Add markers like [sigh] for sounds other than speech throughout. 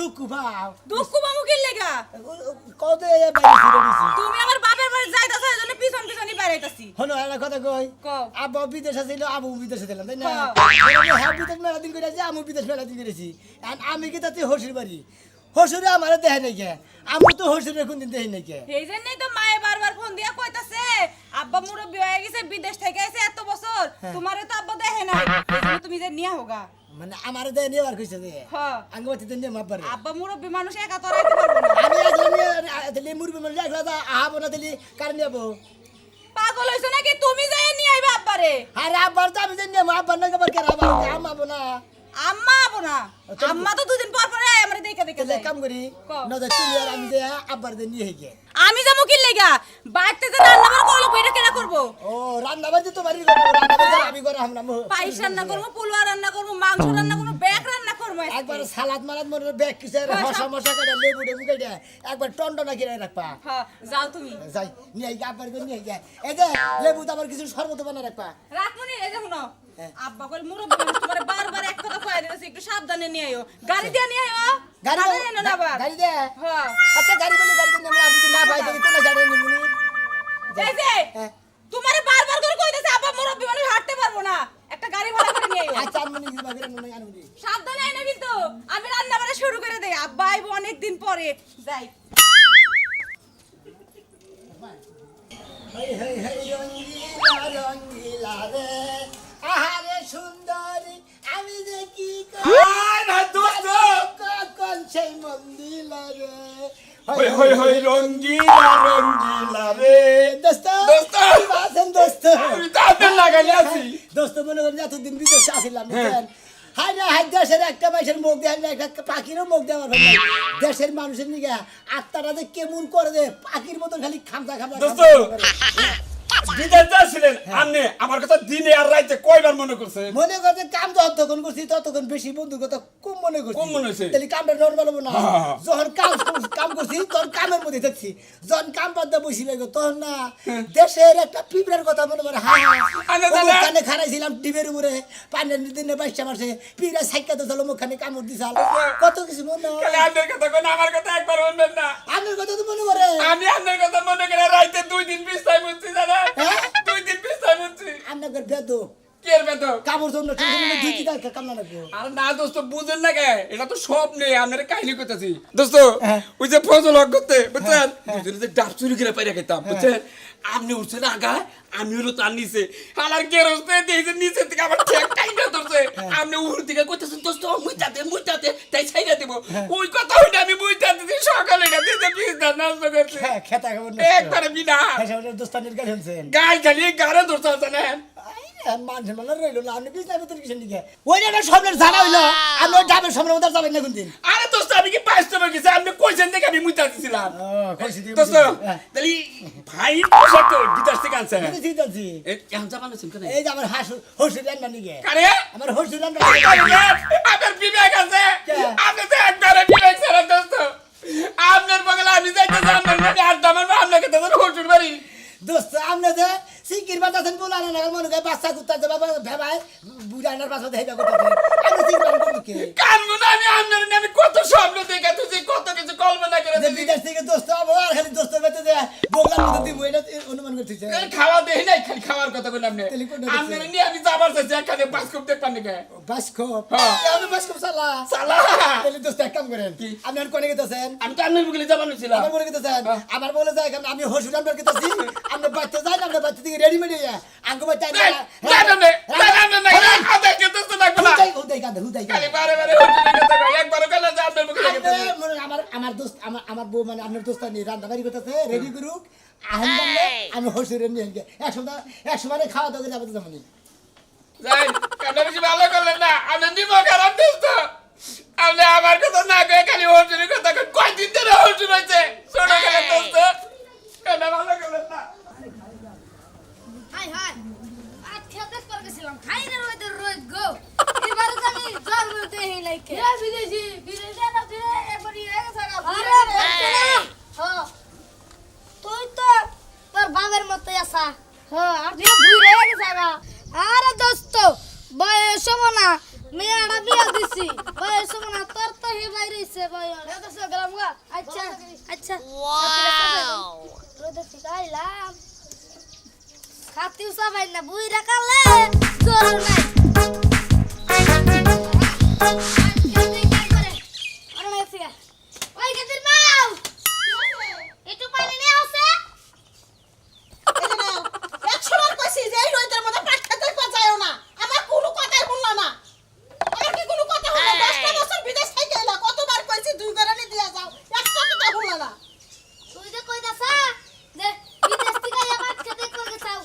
দুঃখ পাও। দুঃখ বামু কি লেগা? কত এই বাইরে ছিড়ে দিছি। তুমি আমার বাপের বাড়ি যাইতাছ এজন্য পিছন পিছনই হলো কথা কই। আব্বা বিদেশে ছিল আবু বিদেশে ছিলাম তাই না? হ্যাঁ। বিদেশ মেলা দিন আমি বিদেশ মেলা দিন করেছি আর আমি কি তাতে হসুর বাড়ি হসুরে আমার দেখে নাই কে আমি তো হসুরে কোন দিন দেখি নাই কে এই জন্যই তো মায়ে বারবার ফোন দিয়া কইতাছে আব্বা মুরব্বি হয়ে গেছে বিদেশ থেকে এসে এত বছর তোমারে তো আব্বা দেখে না তুমি যে নিয়া হোগা। মানে আমার দেয় নিয়ে বার কইছে যে হ্যাঁ আঙ্গবাতি নিয়ে মাপবার আব্বা মুরব্বি মানুষ একা তো রাখতে পারব না। আমি একলা নিয়ে দিলি মুরবি মানে একলা দা আহাবো না দিলি কার নিয়ে পাগল হইছো নাকি? তুমি যাই নিয়ে আইবা আব্বারে। আরে আব্বার তো আমি জানি না আব্বার না কেবার কেন আবার আমাবো না। আম্মা আবো না। আম্মা তো দুদিন পর পরে আমরা দেখে দেখে যায়। কাম করি। নজর তুলি আর আমি যে আব্বার দিয়ে নিয়ে গিয়ে আমি যাব কি লেগা বাড়িতে যে রান্না বান্না করল এটা কেনা করব? ও রান্না বাজি তো বাড়ি করব রান্না বাজি আমি করে আমরা পায়েস রান্না করব পোলোয়া রান্না করব মাংস রান্না করব ব্যাগ রান্না করব। একবার সালাদ মালাদ মনে ব্যাগ কিসে হ্যাঁ, হসা মশা কেটে লেবু টেবু কেটে একবার টন্ডনা কিনে রাখবা। হ্যাঁ যাও তুমি। যাই নিয়ে আব্বার করে নিয়ে গিয়ে এই যে লেবু তো আবার কিছু শরবত বানা রাখবা। রাখমনি এই যে শুনো হ্যাঁ। আব্বা কইল মুরব্বি তোমারে বারবার এক কথা কইয়া দিতেছে একটু সাবধানে নিয়ে আইও গাড়ি দিয়ে নিয়ে আইও গাড়ি এনো না আবার। গাড়ি দে হ্যাঁ। আচ্ছা গাড়ি বলে গাড়ি দিন আমরা যদি না পাই তাহলে কোন গাড়ি নিমুনি এই যে হ্যাঁ। তোমারে বারবার করে কইতেছে আব্বা মুরব্বি মানুষ হাঁটতে পারব না। একটা গাড়ি ভাড়া করে নিয়ে আচ্ছা আমি নিয়ে বাগের মনে আনুনি সাবধানে আইনো কিন্তু। আমি রান্না বান্না শুরু করে দেই। আব্বা আইবো অনেক দিন পরে। যাই। হই হই হই রঙ্গিলা রঙ্গিলা রে। আহারে সুন্দরী আমি যে কি আয় না দোস্ত। কোন সেই মন্দিলা রে। হই হই হই রঙ্গিলা রঙ্গিলা রে। দোস্ত দোস্ত! আছেন দোস্ত? আমি তো আপনার লাগালে আছি। দোস্ত মনে করেন এতদিন বিদেশে আসিলাম হাই না হাই দেশের একটা মাইসের মুখ দেয় না একটা পাখিরও মুখ দেওয়ার ভাই দেশের মানুষের নিকে আত্মাটা যে কেমন করে দে পাখির মতন খালি খামসা খামসা দোস্ত! বিদেশ যাচ্ছিলেন আপনি আমার কথা দিনে আর রাইতে কয়বার মনে করছেন? মনে করছে কাম যতক্ষণ করছি ততক্ষণ বেশি বন্ধুর কথা কম মনে করছি। কম মনে হয়েছে? তাহলে কামটা নর্মাল হব না। যখন কাম কাম করছি তখন কামের মধ্যে থাকছি। যখন কাম বাদ দিয়ে বসি লাগবে তখন না দেশের একটা পিঁপড়ার কথা মনে করে আনে খারাইছিলাম টিভের উপরে পানের দিনে বাইশটা মাসে পিঁপড়া সাইকা তো চলো মুখখানে কামড় দিছাল কত কিছু মনে হয়। আপনার কথা কোন আমার কথা একবার শুনবেন না। আপনার কথা তো মনে করে আমি আপনার কথা মনে করে রাইতে দুই দিন বিস্তায় জানেন? হ্যাঁ? দুই দিন বিস্তায় মুচ্ছি আপনার বেদ কি এর বেতন কামড় জন্য দুই তিন কামনা আর না দোস্ত বুঝেন না কে? এটা তো সব নেই আপনার কাহিনী করতেছি। দোস্ত হ্যাঁ। ওই যে ফজল হক করতে বুঝছেন? দুজনে যে ডাব চুরি করে পাইরা খেতাম বুঝছেন? আপনি উঠছেন আগায় আমি হলো তার নিচে। আমার গেরস্তে দিয়েছে নিচে থেকে আমার ঠেক টাইটা ধরছে। আপনি উড় দিকে করতেছেন দোস্ত মুইতাতে মুইতাতে তাই ছাইরা দেব। ওই কথা হইলে আমি মুইতাতে দিই সকালে না দিতে পিস্তা নষ্ট করছে। হ্যাঁ খেতা খাবার একবারে বিনা। দোস্তানের গাড়ি শুনছেন গাই খালি গাড়ে ধরছে জানেন মানুষের মানে রইল না আপনি বিজনেস ভিতরে কিসের দিকে ওই একটা স্বপ্নের জানা হইল। আপনি ওই ডাবের স্বপ্নের মধ্যে যাবেন না কোনদিন। আরে দোস্ত আমি কি পাইছ তোমার কিছু আপনি কইছেন দেখে আমি মুইতা দিছিলাম। দোস্ত তাহলে ভাই পোশাক তো থেকে আনছে। ঠিক আছে এ জাপান আছেন কেন? এই যে আমার হাসু হসুর রান্না নিকে কারে? আমার হসুর রান্না আপনার বিবেক আছে? আপনি তো একবারে বিবেক ছাড়া দোস্ত। আপনার বগলে আমি আপনার আপনাকে তো হসুর বাড়ি। দোস্ত আপনি যে সিকির বাদ আছেন বলা না মনে করে বাচ্চা কুত্তা যে বাবা ভেবাই বুড়ানার পাশে হেবা করতে আপনি সিকির বাদ করতে কে? কানবো না আমি আপনার নিয়ে আমি কত স্বপ্ন দেখে তুই কত কিছু কল্পনা করে যে বিদেশ থেকে দোস্ত হব আর খালি দোস্ত যে মতো দিব এটা অনুমান করতেছে খাওয়া দেই নাই খালি খাওয়ার কথা বললাম না। নিয়ে আমি যাবার চাইছি এখানে বাস্কুপ দেখবার নাকি? বাসকপ হ্যাঁ। আপনি বাসকপ চালা সালা। তাহলে দোস্ত এক কাম করেন কি? আপনি আর কোনে গেতেছেন? আমি তো আপনার বগলে যাবার ছিলাম আমার বলে গেতেছেন? হ্যাঁ। আমার বলে যায় আমি হসুর রান্নার গেতেছি। আমরা বাচ্চা যাই না আমরা বাচ্চা থেকে রেডিমেড হয়ে আঙ্গ বাচ্চা তো আমার দোস্ত আমার বউ মানে আপনার দোস্ত নিয়ে রান্না বাড়ি করতেছে রেডি করুক আমি হসুরের নিয়ে গিয়ে একসময় একসময় খাওয়া দাওয়া যাব তেমন যাই কেন বেশি ভালো করলেন না আমি নিব খারাপ দোস্ত আপনি আমার কথা না কয়ে খালি হচ্ছে কথা কয়দিন ধরে হচ্ছে হয়েছে ছোট গেলে দোস্ত কেন ভালো করলেন না হাই হাই। আজ খেতে পর গেছিলাম খাই রে রোদ রোদ গো। এবারে তো আমি জল বলতে হেই লাইকে হে বিদেশি বিদেশি না তুই একবার ইয়ে গেছে আরে হ্যাঁ তুই তো তোর বাবার মতো আসা হ্যাঁ আর তুই বুড়ে গেছে না? আরে দোস্ত বয়স না। মেয়েটা বিয়া দিছি। বয়স না। তোর তো হে বাইরে ইসে ভাই এত সব গেলাম গা। আচ্ছা আচ্ছা। ওয়াও রোদে শিখাইলাম খাতি উসা ভাই না বুই রাখালে জোর নাই ওই গেদির মাও একটু পানি নিয়ে আসে একশো বার কইছি যে এই রোদের মধ্যে পাট খেতে পাচায়ও না আমার কোনো কথাই শুনলো না আমার কি কোনো কথা হলো দশটা বছর বিদেশ থেকে এলা কতবার কইছি দুই গরানি দিয়া যাও একটা কথা শুনলো না তুই যে কই দাসা যে বিদেশ থেকে আবার খেতে করে চাও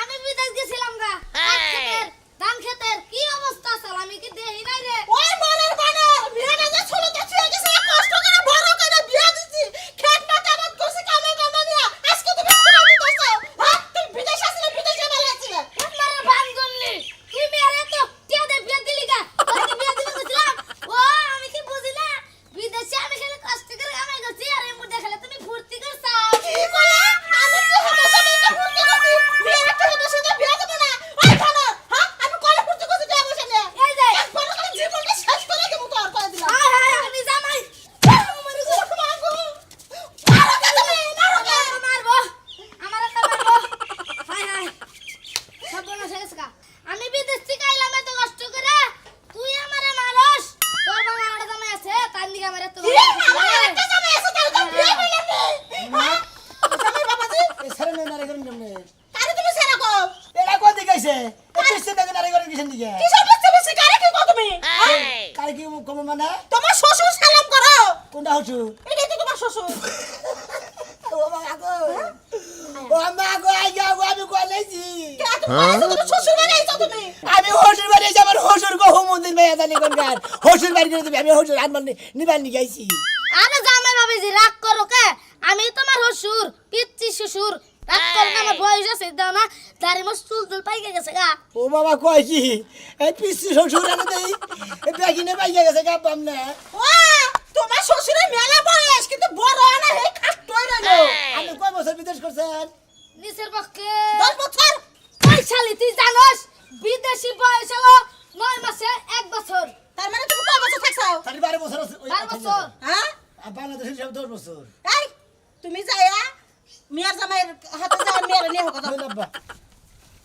আমি বিদেশ গেছিলাম গা পাট ক্ষেতের ধান ক্ষেতের কি অবস্থা আছে আমি কি দেহি নাই রে ওই মনের বানর বিয়াটা যে ছোটতে ছুঁয়ে গেছে কষ্ট করে বড় করে বিয়া দিছি খেত মাঠে আবাদ করছি কামে কামে নিয়া আজকে তুমি খুলে দিতেছো হ্যাঁ তুমি বিদেশ আসলে বিদেশে ভালো আছিলে আমার বান গনলি তুই মেরে তো টিয়া দে বিয়া দিলি গা তোকে বিয়া দিতে গেছিলাম ও আমি কি বুঝি না বিদেশে আমি খালি কষ্ট করে কামাই করছি আর এই মুডে খেলে তুমি ফুর্তি করছাও কি বলে আমি যে হামেশা মেয়েকে ফুর্তি করছি বিয়ের একটা হতো সেটা বিয়ে দেবো না ওই বানর হ্যাঁ আমি কলে ফুর্তি করছি বিয়ে বসে নিয়ে এই যে একবার করে জীবনটা শেষ করে দেবো তো আর করে দিলাম হাই হাই আমি জামাই মারবো আমার একটা মারবো হাই হাই সব বনা শেষ গা আমি বিদেশ থেকে আইলাম এত কষ্ট করে তুই আমারে মারস তোর বাবা আমার জামাই আছে তার দিকে আমার এত এ সারে নে নারে করেন কেমনে তুমি এরা কোন দিকে আইছে এ পিছন দিকে নারে করেন কিসের দিকে কারে কি কম মানে তোমার শ্বশুর সালাম করো কোনটা হচ্ছু এটাই তো তোমার শ্বশুর ও মা গো ও মা গো আই যাও আমি কলেছি কে তুমি তোমার শ্বশুর বাড়ি আইছো তুমি আমি হসুর বাড়ি যাই আমার হসুর গো মন্দির মেয়ে জানি কোন গান। হসুর বাড়ি করে দিবি আমি হসুর আনবার নিবার নি গাইছি আরে জামাই বাবু জি রাগ করো কে? আমি তোমার শ্বশুর পিচ্ছি শ্বশুর। রাগ করো না আমার বয়স আছে দাও না। দাঁড়ি মোর চুল চুল পাইকে গেছে গা। ও বাবা কয় কি? এই পিসি শ্বশুর আনে দেই। বেগিনে পাইয়া গেছে গা পাম না। ও তোমার শ্বশুরের মেলা বয়স কিন্তু বড় না হে খাট্টই রইল আপনি কয় বছর বিদেশ করছেন? নিচের পক্ষে। দশ বছর? ওই শালি তুই জানোস বিদেশি বয়স হলো নয় মাসে এক বছর। তার মানে তুমি কয় বছর থাকছো? তার বারো বছর আছে ওই বারো বছর। হ্যাঁ? আর বাংলাদেশের সব দশ বছর। এই তুমি যাইয়া মিয়ার জামাইয়ের হাতে যাওয়া মেয়ের নিয়ে হোক লাব্বা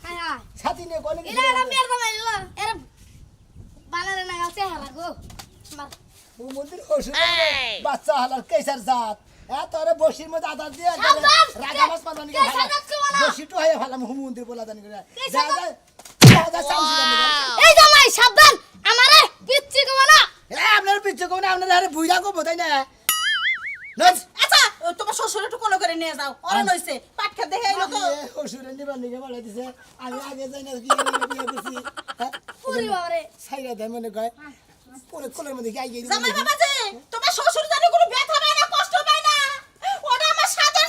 হ্যাঁ হ্যাঁ। সাথী নিয়ে কোন এরা এরা মেয়ের জামাই এলো এরা বানারে না গেছে হারা গো। ও মন্দির বাচ্চা হালার কেসার জাত। তোরে বসির মধ্যে আদার দিয়ে! রাগা মাছ পালানি কে- কেসার জাত ছিল না? বসি তো হয়ে ফেলাম হু মন্দির বলা জানি করে এই জামাই সাবধান। আমারে পিচ্ছি গো না। এ আপনার পিচ্ছে কোন আপনার আরে বুইরা না? আচ্ছা তোমার শ্বশুর একটু কোলো করে নিয়ে যাও। দেখে এলো তো নিকে বলে দিছে। আমি আগে যাই না কি বিয়ে করছি হ্যাঁ? পুরি বাবারে। সাইরা দেয় মনে কয়। পরে কোলের মধ্যে গাই গিয়ে জামাই বাবা যে তোমার শ্বশুর জানি কোনো ব্যথা পায় না কষ্ট পায় না ওটা আমার সাদের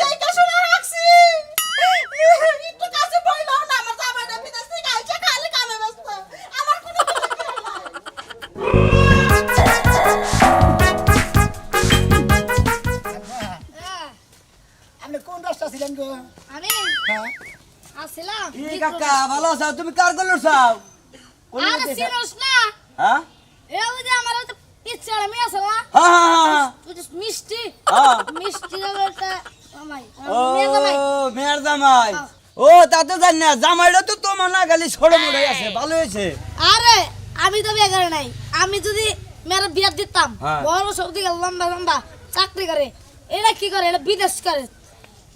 দেখে শুনে রাখছি একটু কাছে বইলো না আমার জামাইটা বিদেশ থেকে আইছে খালি কামে ব্যস্ত আমার কোনো। হ্যাঁ, আপনি কোন রাস্তা ছিলেন গো আমি? হ্যাঁ। আসছিলাম কি কাকা ভালো আছো? তুমি কার গল্ল চাও আরে চিনোস না। হ্যাঁ? এ ওই যে আমার আর মেয়ে আছে না? হ্যাঁ হ্যাঁ হ্যাঁ ওই যে মিষ্টি। হ্যাঁ। মিষ্টি ও মেয়ের জামাই। হ্যাঁ। ও তা তো জানি না জামাইটা তো তোমার না খালি ছোট মোড়াই আছে ভালো হয়েছে। আরে আমি তো বিয়ে করে নাই। আমি যদি মেয়ের বিয়ে দিতাম হ্যাঁ। বড় সব লম্বা লম্বা চাকরি করে। এরা কি করে? এরা বিদেশ করে।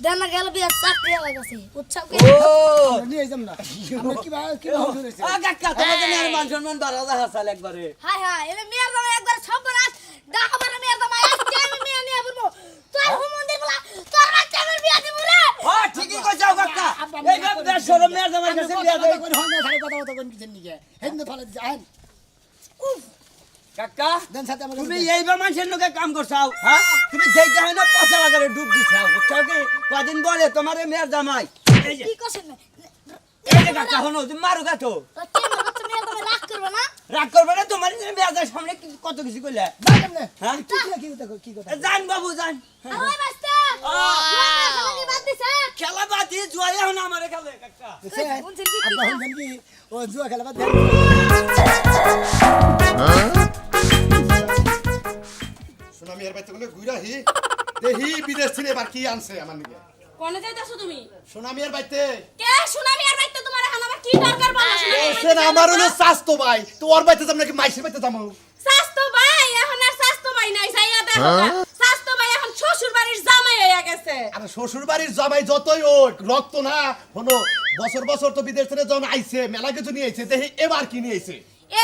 দেন গেল বিয়ে চাকরি লাগাছে উৎসব কি ও। নিয়ে যাম না। আমরা কি বা কি বা হসুর আ, কাকা তোমার জন্য মান সম্মান বাড়া দেখা চাল একবারে। হাই হাই এরা মেয়ের জামাই একবার সব বলাস ডাকা মারা মেয়ের জামাই আজকে আমি মেয়ে নিয়ে বলব তোর হুমন্দির বলা তোর বাচ্চা আমার বিয়ে দিব রে হ্যাঁ ঠিকই কইছো কাকা এই যে বেশ সরম মেয়ের জামাই কাছে বিয়া কথা দেই। হন না কথা কথা কোন পিছন নিকে হেন ফেলে যান কাকা দেন সাথে আমাকে মানুষের লোকে কাম করছাও হ্যাঁ? তুমি হয় না পচা লাগারে ডুব দিছাও বুঝছ কি? কদিন বলে তোমার মেয়ের জামাই। কি করছেন এই যে কাকা হনো তুমি মারো গাতো রাগ করবে না? রাগ করবে না তোমার মেয়ের সামনে কত কিছু হ্যাঁ? কি কথা জান বাবু জান। খেলা কি কি বাইতে কোনে বিদেশ থেকে এবার কি আনছে আমার নিকে কোনে তুমি সোনামি এর কে কি দরকার ভাই তো ওর বাইতে যাম নাকি মাইসের বাইতে যাব স্বাস্থ্য ভাই এখন আর স্বাস্থ্য ভাই নাই যাইয়া দেখো না। স্বাস্থ্য ভাই এখন শ্বশুর বাড়ির জামাই হইয়া গেছে আর শ্বশুর বাড়ির জামাই যতই হোক রক্ত না হলো বছর বছর তো বিদেশ থেকে যখন আইছে মেলা কিছু নিয়ে আইছে দেখি এবার কি নিয়ে আইছে?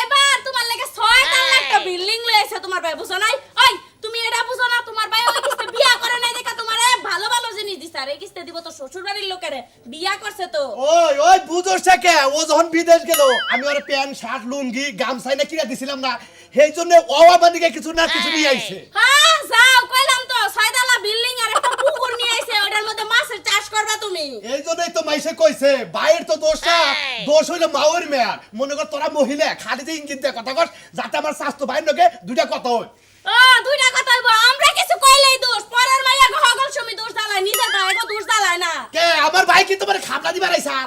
এবার তোমার লাগে ছয় তার একটা বিল্ডিং লইছে তোমার ভাই বুঝো নাই? ওই তুমি এটা বুঝো না তোমার ভাই ওই কিস্তে বিয়া করে নাই দেখা তোমার ভালো ভালো জিনিস দিছে। আর এই কিস্তে দিব তো শ্বশুর বাড়ির লোকেরে বিয়া করছে তো। ওই ওই বুঝোস কে? ও যখন বিদেশ গেল আমি ওর প্যান্ট শার্ট লুঙ্গি গামছাই না কিনা দিছিলাম না সেই জন্য ও আমার দিকে কিছু না কিছু নিয়ে আইছে। হ্যাঁ যাও কইলাম তো ছয়তলা বিল্ডিং আর একটা পুকুর নিয়ে আইছে ওটার মধ্যে মাছের চাষ করবা তুমি? এই জন্যই তো মাইসে কইছে বাইরের তো দোষ না দোষ হইল মাওয়ের মেয়ার। মনে কর তোরা মহিলা খালি যে ইঙ্গিত দিয়ে কথা কর যাতে আমার স্বাস্থ্য বাইর নকে দুইটা কথা হয় ও দুইটা কথা হইবো। আমরা কিছু কইলেই দোষ। পরের মাইয়া হগল সময় দোষ দালায় নিজের ভাইকে দোষ দালায় না। কে আমার ভাই কি তোমার খাবলা দিবার আইসান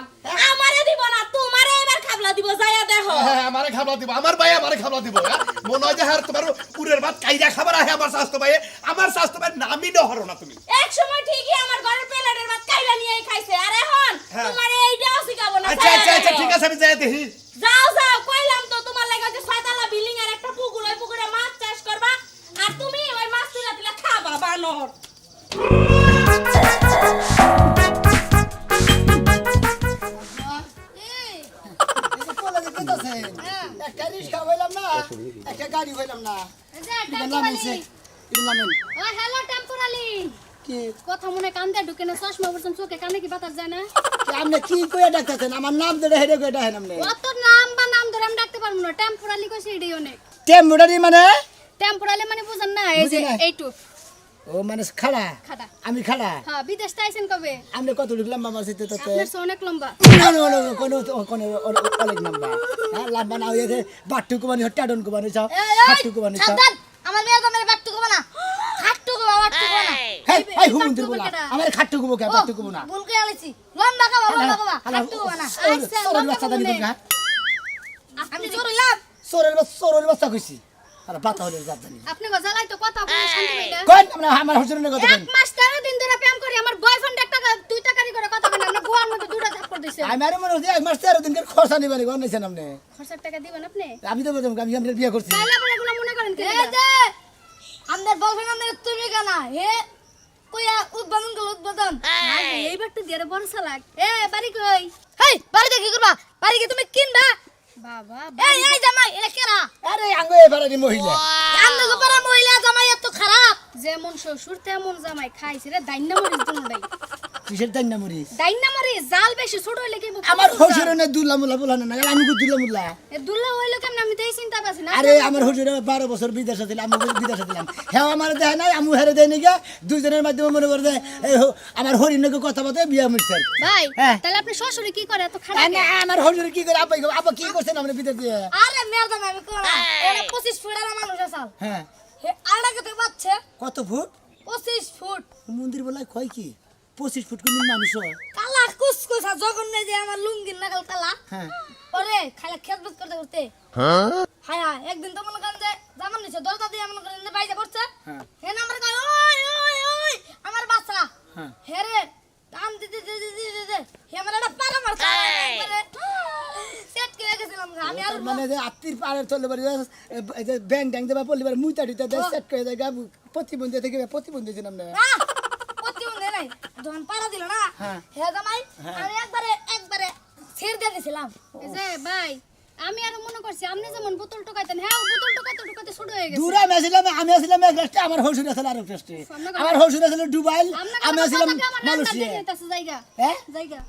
আমারে দিব না তোমারে এবার খাবলা দিব যাইয়া দেখো। হ্যাঁ আমারে খাবলা দিব আমার ভাই আমারে খাবলা দিব হ্যাঁ? মনে হয় যে হ্যাঁ তোমার পুরের ভাত কাইরা খাবার আহে আমার স্বাস্থ্য ভাই আমার স্বাস্থ্য ভাই নামই নহরো না তুমি। এক সময় ঠিকই আমার ঘরের প্লেটের ভাত কাইলা খাইছে। আর এখন হ্যাঁ। তোমার এইটাও শিখাবো না আচ্ছা আচ্ছা আচ্ছা ঠিক আছে আমি যাই দেখি। যাও যাও কইলাম তো তোমার লাগে যে ছয়তলা বিল্ডিং আর একটা পুকুর ওই পুকুরে মাছ চাষ করবা। আর তুমি ওই মাছ তুলা তুলা খাবা বানর। এই এই যে কলেজে যেতেছেন, একটা রিক্সা হইলাম না একটা গাড়ি হইলাম না এটা টেম্পোরালি। নামেন। ও হ্যালো টেম্পোরালি। কি? কথা মনে কান দিয়ে ঢুকে না চশমা পড়ছেন চোখে কানে কি বাতাস যায় না? কি আপনি কি কইয়া ডাকতেছেন? আমার নাম ধরে হেডে কইয়া ডাকেন আপনি। অত নাম বা নাম ধরে আমি ডাকতে পারব না। টেম্পোরালি কইছে এটাই অনেক। টেম্পোরারি মানে? টেম্পোরালি মানে বুঝেন না এই যে এইটু। ও মানে খাড়া? খাড়া। আমি খাড়া? হ্যাঁ বিদেশ আইছেন কবে? আপনি কত আমার সাথে তো? আপনার চেয়ে অনেক লম্বা। কোনো কোনো অনেক নাম্বার হ্যাঁ লাম্বা না চাও চাও। আমার মেয়ে মেরে বাট্টু কবা না খাট্টু কবা বাট্টু কবা না হেই এই- হুমুন বলা কেডা? আমার খাট্টু কুবো কে বাট্টু কুবো না। ভুল করে আলাইছি লম্বা কবা লম্বা কবা খাট্টু না। আচ্ছা কবা বাচ্চা না আপনি জোর হইলাম। সোরের সোরের বাচ্চা কইছি। আর বাতা হলে জাত জানি। আপনি গজালাই তো কথা বলে শান্তি পাইলে কোন আমরা আমার হুজুরের কথা এক মাস তেরো দিন ধরে প্রেম করি আমার বয়ফ্রেন্ড একটা দুই টাকারি করে কথা বলে আপনি গোয়ার মধ্যে দুটো থাপ্পড় দিছে আমি আর মনে হচ্ছে এক মাস তেরো দিনকার খরচা নিবেন কোন নিছেন আপনি? খরচার টাকা দিবেন আপনি? আমি তো বলতাম আমি আমরা বিয়ে করছি। তাইলে আবার এগুলো মনে করেন কি? এই যে! আমাদের বলবেন আমাদের তুমি কেন? হে কইয়া উদ্বোধন করল উদ্বোধন। এইবার তো দিয়ে বড় সালাক। এ বাড়ি কই? হেই বাড়িতে কি করবা? বাড়ি কি তুমি কিনবা? বাবা এই এই জামাই কেনা আরে আঙ্গো এবারে মহিলা। মহিলা জামাই এত খারাপ। যেমন শ্বশুর তেমন জামাই। খাইছে রে দাইন্না মরিস দুটাই কিসের তাই না মরিস? দাইন্না মরিস জাল বেশি ছোট হইলে কি আমার শ্বশুরের না দুলা মুলা বলা না আমি কো দুলা মুলা এ হইল কেমন আমি তো এই চিন্তা পাচ্ছি না। আরে আমার হুজুরে বারো বছর বিদেশে ছিল আমি বিদেশে ছিলাম। হ্যাঁ আমার দেয় নাই আমি হেরে দেয় নাকি দুইজনের মাধ্যমে মনে করে দেয় আমার হরিণকে কথা বলতে বিয়ে মিটছে ভাই হ্যাঁ। তাহলে আপনি শ্বশুরে কি করে এত খারাপ আমার হরিণের কি করে আপা আপা কি করছেন আমরা বিদেশ দিয়ে? আরে আমি কোনা এটা পঁচিশ ফুটের মানুষ আসাল হ্যাঁ। আড়া কত পাচ্ছে কত ফুট? পঁচিশ ফুট। মন্দির বলায় কয় কি? পঁচিশ ফুট কোন মানুষ হয়। কালা কুসকুসা জঘন্য যে আমার লুঙ্গির নাগাল কালা। হ্যাঁ। ওরে খালা খেলবত করতে করতে। হায় হায় একদিন তো মনে করেন যে জামান নিছে দরজা দিয়ে মনে করেন যে বাইরে পড়ছে। হ্যাঁ। হে নাম্বার কয় ওই ওই ওই আমার বাচ্চা। হ্যাঁ। হে রে টান দিতে দিতে দিতে দিতে হে আমার একটা পারা মারছে। একবারে সেট করে গেছিলাম। আমি আর মানে যে আত্মীর পাড়ের চলে পারে এই যে ব্যাং ট্যাং দেবা পড়লে পারে মুইতা দিতে দেয় সেট করে দেয় গাবু প্রতিবন্ধী থেকে প্রতিবন্ধী ছিলাম না। নাই যখন পারা দিল না হ্যাঁ। হে জামাই আমি একবারে একবারে ছেড়ে দিয়ে দিছিলাম। যে ভাই আমি আর মনে করছি আপনি যেমন বোতল টোকাইতেন হ্যাঁ বোতল টোকাইতে টোকাইতে ছোট হয়ে গেছে। দূরে আমি আসলাম আমি আসলাম এক রাষ্ট্রে আমার হসুর আসলে আরেক রাষ্ট্রে আমার হসুর আসলে দুবাই আমি আসলাম মালয়েশিয়া। জায়গা। হ্যাঁ? জায়গা।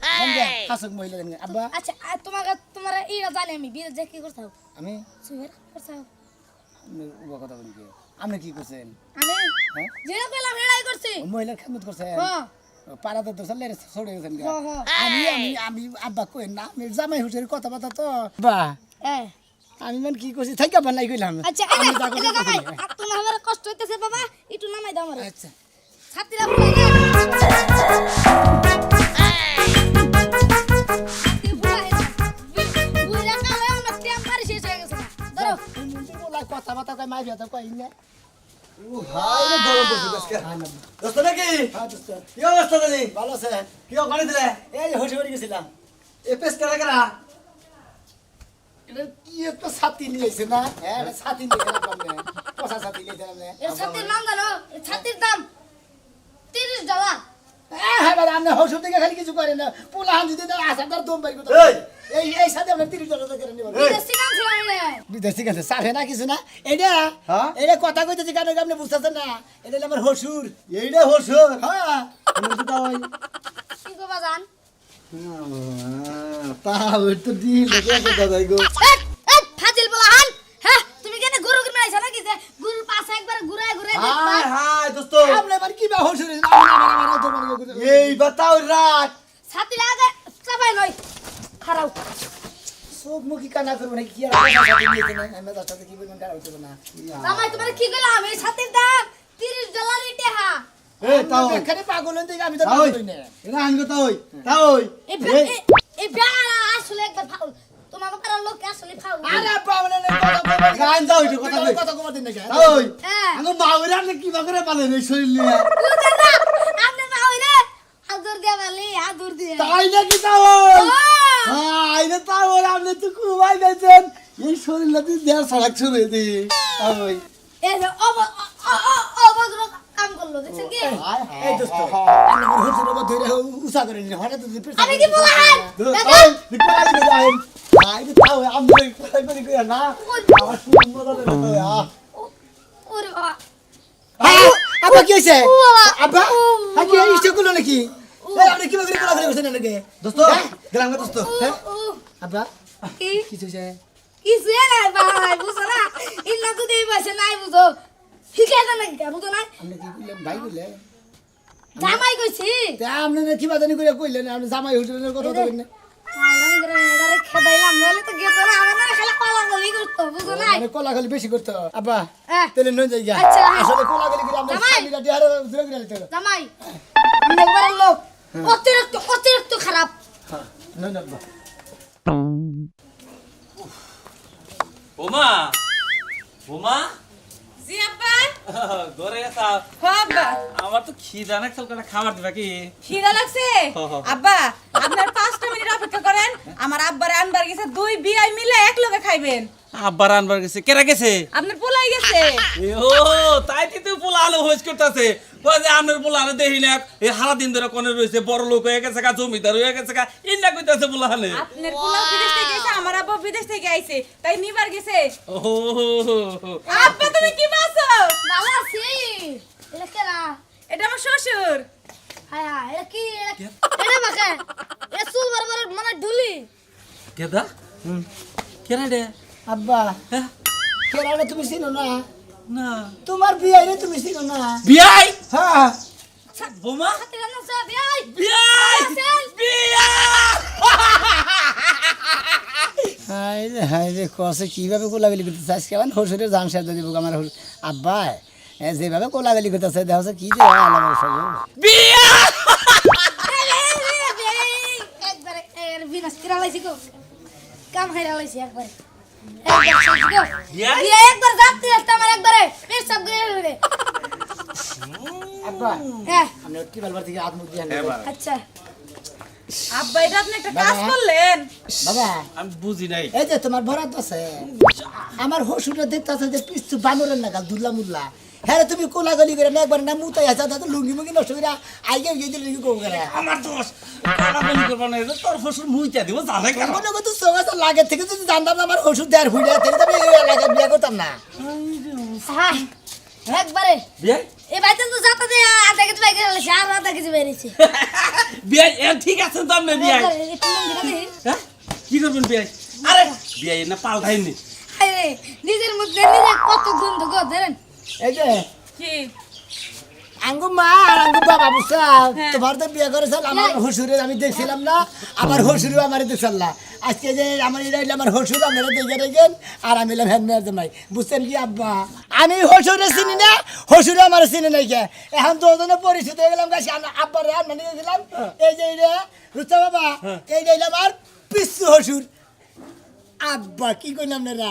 হাসক মহিলা জানি আব্বা। আচ্ছা আর তোমাকে তোমার ইরা জানি আমি বিয়ে যে কি করছাও আমি? সুহের করছাও আমি উবা কথা বলি কি? আপনি কি করছেন? আমি? হ্যাঁ? যেটা কইলাম হেড়াই করছি। মহিলার খেদমত করছেন? হ্যাঁ। পাড়াতে তো চলে ছড়ে গেছেন। হ্যাঁ, হ্যাঁ। আমি আমি আমি আব্বা কই না আমি জামাই হুসের কথা বাতা তো বা আমি মানে কি করছি থাকা বানাই কইলাম আচ্ছা আমি যা। আর তোমার আমার কষ্ট হইতেছে বাবা একটু নামাই দাও আমার আচ্ছা ছাত্রীরা বলে রে ছাত্রী বুড়া হয়েছে বুড়া কালে আমার টেম্পারি শেষ হয়ে গেছে না। ধরো বলা কথা বাতা কই মাই বিয়া তো কই না দোস্ত নাকি? হ্যাঁ কি অবস্থা তালি ভালো আছে। কি করে দিলে এই হসে বাড়ি গেছিলাম। এ পেস কারা? কারা কি একটা ছাতি নিয়েছে না? হ্যাঁ ছাতি নিয়ে পচা ছাতি নিয়েছেন ছাতির নাম জানো? ছাতির দাম তিরিশ ডলার। হ্যাঁ হ্যাঁ আপনি হসুর দিকে খালি কিছু করেন না। পোলা হান যদি আসার তার দম এই! এই সাথে তিরিশ করে বিদেশি ঠিক না। কিছু না। এটা হ্যাঁ? এটা কথা কইতেছি কেন আপনি বুঝতেছেন না। এটা আমার হসুর। এইটা হসুর? হ্যাঁ। কি কবা তা তো দিল দাদাই গো? বাতাও রাত। ছাতির আগে চাপাই নয় খারাপ চোখ মুখি কানা করব না কি আর আমার সাথে আমি তার সাথে কি বলবেন কারা হইতে না? জামাই তোমার কি কইলাম এই ছাতির দাম তিরিশ ডলার টেহা। এই তাও এখানে পাগল হইতে আমি তো পাগল হই। না। এটা আনগো তাও তাও এই বেড়া আসলে একবার ফাউল। তোমার পাড়ার লোক আসলে ফাউল। আরে পাগল না। গান দাও একটু কথা কই কথা দিন না হ্যাঁ। আঙ্গো মাউরা কি বাগরে পালে এই শরীর নিয়ে বুঝছেন না আপনি না হইলে আদর দিয়া বালি আদর দিয়ে তাই নাকি তাও? হাই রে তাও আপনি তো কুমাই গেছেন এই শরীর লাগি দেড় সাড়াক ছুড়ে দি। করল দেখছেন কি? হাই হাই এই দোস্ত। আমি মোর হসুর বাবা ধরে উসা করে নি হঠাৎ তুই আমি কি বললাম? এই নিকাল নি যাই হাই রে তাও আমি কই কই কই না। আমার খুব মজা লাগে ওরে বাবা। আব্বা কি হইছে? ও বাবা। আব্বা ও আকি এই ইষ্টগুলো নাকি? আপনি কি করে কোলা করে বসেন নাকি দোস্ত গেলাম গো দোস্ত হ্যাঁ? আব্বা কি? কি হইছে? কিছু নাই ভাই বুঝো না? ইন্না তো দেই বসে নাই বুঝো শিখে দেন নাকি? বুঝো না আপনি কি কইলেন? ভাই কইলেন? জামাই কইছি। তা আপনি কি বাদানি করে কইলেন? আপনি জামাই হোটেলের কথা কইলেন না। আমরা করে এদারে খেদাইলাম নইলে তো গেতো না। আমরা খালি পালা গলি করতো বুঝো না মানে বেশি করতে। আব্বা হ্যাঁ। তাহলে নই যাই আচ্ছা। আসলে কোলা করে জামাই। জামাই! আমরা লোক অতিরিক্ত অতিরিক্ত খারাপ। হ্যাঁ বোমা বোমা। জি আব্বা। ঘরে আসাও আব্বা। আমার তো খিদা না কালকে খাবার দিবা কি? খিদা লাগছে? আব্বা আপনার পাঁচটা মিনিট অপেক্ষা করেন। আমার আব্বার আনবার গেছে দুই বিয়াই মিলে এক লগে খাইবেন। আব্বার আনবার গেছে কেরা গেছে? আপনার পোলাই গেছে। ও তাই কিন্তু পোলা আলো হইস করতেছে। ওই যে আপনার পোলা আলো দেখি না এই হারা দিন ধরে কোনে রয়েছে বড় লোক হয়ে গেছে গা জমিদার হয়ে গেছে গা ইন্না কইতাছে পোলা হালে আপনার পোলা বিদেশ থেকে গেছে আমার আব্বা বিদেশ থেকে আইছে তাই নিবার গেছে। ও আব্বা তুমি কি বাসো ভালো আছি। এটা কেরা এটা আমার শ্বশুর। হায় হায় এটা কি এটা এটা এটা চুল বরাবর মানে ঢুলি। কেদা কেনা রে আব্বা। হ্যাঁ? তুমি চিনো না? না। তোমার বিয়াইরে তুমি চিনো না। বিয়াই? হ্যাঁ। বোমা? সব এই বিয়াই। বিয়াই! হাই রে হাই রে কসে কীভাবে কোলাগালি করতেছে? আজকে আমার হসুরের জান সাথে দিব আমার হস- যেভাবে কোলাগালি করতেছে দেখা যাচ্ছে কি যে আলাদা সব। বিয়া! একবারে বিনাশ করে লাইছি গো। কাম হাইরা লাইছি একবারে। আমার একবারে হ্যাঁ আচ্ছা এই যে তোমার আছে আমার হসুটা দেখতে আছে যে পিস্তু বানরের নাগাল দুল্লা মুল্লা হ্যাঁ তুমি কোলাগালি করে না একবার না মুতাই আছে তাতে লুঙ্গি মুঙ্গি নষ্ট করে আইগে গিয়ে দিলে কি করব করে আমার দোষ। কারাবলি করবা না এটা তোর ফসল মুইতা দিব জানে কেন মনে করতো চোখ লাগে থেকে যদি জানতাম আমার ওষুধ দেওয়ার হুইলে থেকে তো আমি এই এলাকায় বিয়ে করতাম না। হ্যাঁ একবারে। বিয়াই এ বাইতে তো যাতা দে আধা কেজি বাইকে লাইছি আর আধা কেজি বেরিয়েছে [laughs] বিয়াই এ ঠিক আছে তো আমি দেখি হ্যাঁ? কি করবেন বিয়াই আরে বিয়াই না পাল্টাইনি হায় রে নিজের মধ্যে নিজে কত গন্ধ গো ধরেন এই যে কি? আঙ্গু মা আর আঙ্গু বাবা বুঝছাল তোমার তো বিয়ে করেছিল আমার হসুরের আমি দেখছিলাম না আমার হসুরও আমার দেখছিল না। আজকে যে আমার এটা আমার হসুর আপনারা দেখে রেখেন আর আমি হলাম হ্যান্ড মেয়ার জামাই বুঝছেন কি আব্বা? আমি হসুরে চিনি না হসুরে আমার চিনি নাই কে। এখন দুজনে পরিচিত হয়ে গেলাম গাছ আব্বার মানে গেছিলাম এই যে এটা রুস্তা বাবা এই যে আমার পিসু হসুর আব্বা কি কইলাম না